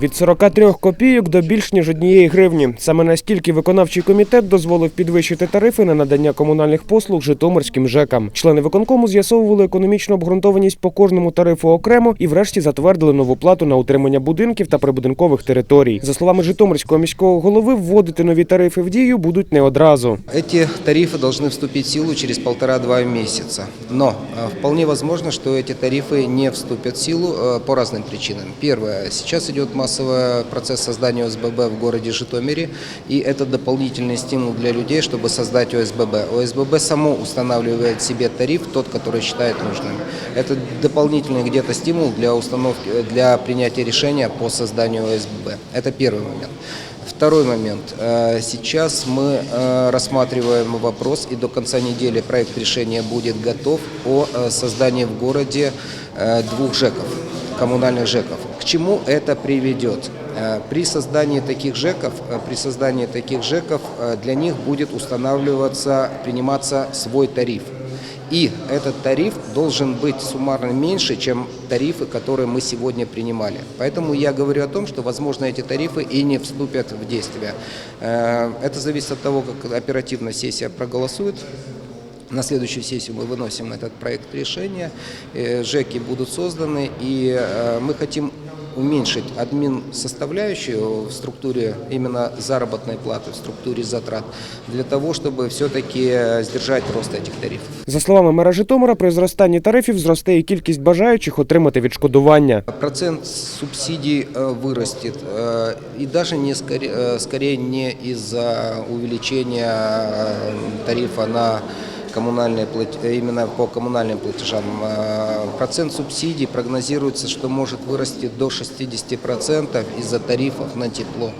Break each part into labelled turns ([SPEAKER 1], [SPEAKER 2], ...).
[SPEAKER 1] Від 43 копійок до більш ніж однієї гривні. Саме настільки виконавчий комітет дозволив підвищити тарифи на надання комунальних послуг житомирським ЖЕКам. Члени виконкому з'ясовували економічну обґрунтованість по кожному тарифу окремо і, врешті, затвердили нову плату на утримання будинків та прибудинкових територій. За словами Житомирського міського голови, вводити нові тарифи в дію будуть не одразу.
[SPEAKER 2] Эти тарифы должны вступить в силу через полтора-два месяца. Но э, вполне возможно, что эти тарифы не вступят в силу э, по разным причинам. Первое. Сейчас идет массовый процесс создания ОСББ в городе Житомире, и это дополнительный стимул для людей, чтобы создать ОСББ. ОСББ само устанавливает себе тариф, тот, который считает нужным. Это дополнительный где-то стимул для установки, для принятия решения по созданию ОСББ. Это первый момент. Второй момент. Э, Сейчас мы э, рассматриваем вопрос, и до конца недели проект решения будет готов о э, создании в городе двух ЖЭКов, коммунальных ЖЭКов. К чему это приведет? Э, При создании таких ЖЭКов, э, при создании таких ЖЭКов э, для них будет устанавливаться, приниматься свой тариф. И этот тариф должен быть суммарно меньше, чем тарифы, которые мы сегодня принимали. Поэтому я говорю о том, что, возможно, эти тарифы и не вступят в действие. Это зависит от того, как оперативно сессия проголосует. На следующую сессию мы выносим этот проект решения, э, ЖЭКи будут созданы, и э, мы хотим уменьшить админ составляющую в структуре именно заработной платы, в структуре затрат, для того, чтобы все-таки сдержать рост этих тарифов.
[SPEAKER 1] За словами мера Житомира, при зростанні тарифів зросте і кількість бажаючих отримати відшкодування.
[SPEAKER 2] Процент субсидий э, вырастет, э, и даже не скорее, э, скорее не из-за увеличения э, тарифа на коммунальные э, именно по коммунальным платежам. Э, Процент субсидий прогнозируется, что может вырасти до 60% из-за тарифов на тепло.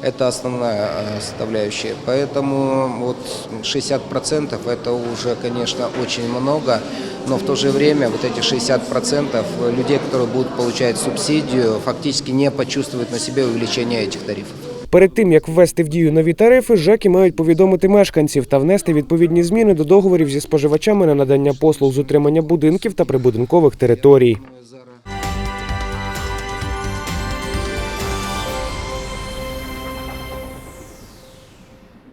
[SPEAKER 2] Это основная э, составляющая. Поэтому вот 60% это уже, конечно, очень много, но в то же время вот эти 60% людей, которые будут получать субсидию, фактически не почувствуют на себе увеличение этих тарифов.
[SPEAKER 1] Перед тим як ввести в дію нові тарифи, ЖЕКи мають повідомити мешканців та внести відповідні зміни до договорів зі споживачами на надання послуг з утримання будинків та прибудинкових територій.